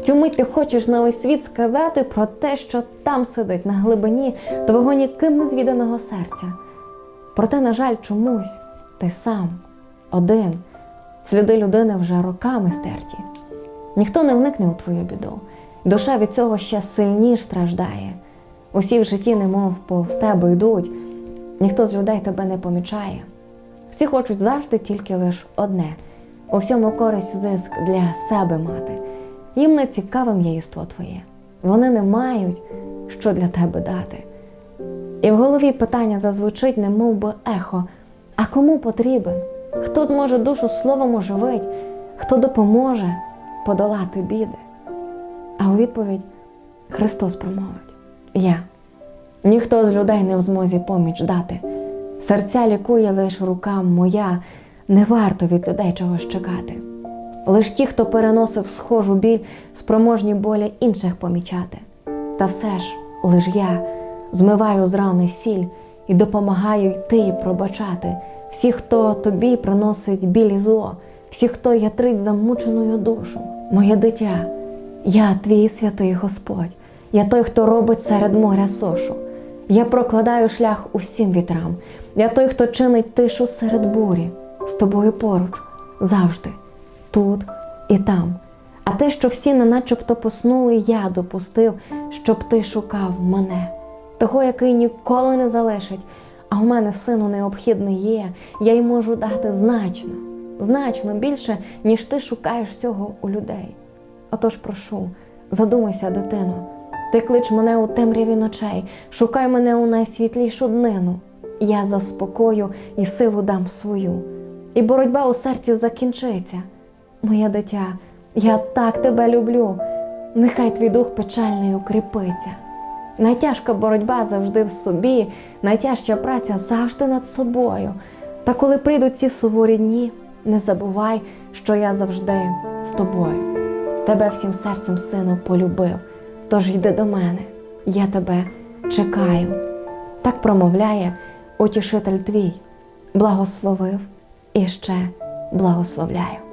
В цю мить ти хочеш на весь світ сказати про те, що там сидить на глибині твого ніким не звіданого серця. Проте, на жаль, чомусь ти сам, один, сліди людини вже роками стерті. Ніхто не вникне у твою біду. Душа від цього ще сильніш страждає. Усі в житті, немов повз тебе йдуть, ніхто з людей тебе не помічає. Всі хочуть завжди тільки лиш одне у всьому користь зиск для себе мати. Їм не цікавим є єство твоє. Вони не мають, що для тебе дати. І в голові питання зазвучить, не би ехо. А кому потрібен? Хто зможе душу словом оживить, хто допоможе подолати біди? А у відповідь Христос промовить: Я. Ніхто з людей не в змозі поміч дати. Серця лікує лиш рука моя, не варто від людей чогось чекати. Лиш ті, хто переносив схожу біль, спроможні болі інших помічати. Та все ж, лиш я змиваю з рани сіль і допомагаю йти і пробачати. Всі, хто тобі приносить біль і зло, всі, хто ятрить замученою душу. Моє дитя, я твій святий Господь, я той, хто робить серед моря сушу. Я прокладаю шлях усім вітрам. Я той, хто чинить тишу серед бурі, з тобою поруч, завжди, тут і там. А те, що всі не начебто поснули, я допустив, щоб ти шукав мене, того, який ніколи не залишить. А у мене сину необхідний є, я й можу дати значно, значно більше, ніж ти шукаєш цього у людей. Отож прошу, задумайся, дитино, ти клич мене у темряві ночей, шукай мене у найсвітлішу днину. Я заспокою і силу дам свою, і боротьба у серці закінчиться. Моє дитя, я так тебе люблю, нехай твій дух печальний укріпиться. Найтяжка боротьба завжди в собі, найтяжча праця завжди над собою. Та коли прийдуть ці суворі дні, не забувай, що я завжди з тобою. Тебе всім серцем, сину, полюбив. Тож йди до мене, я тебе чекаю. Так промовляє утішитель твій, благословив і ще благословляю.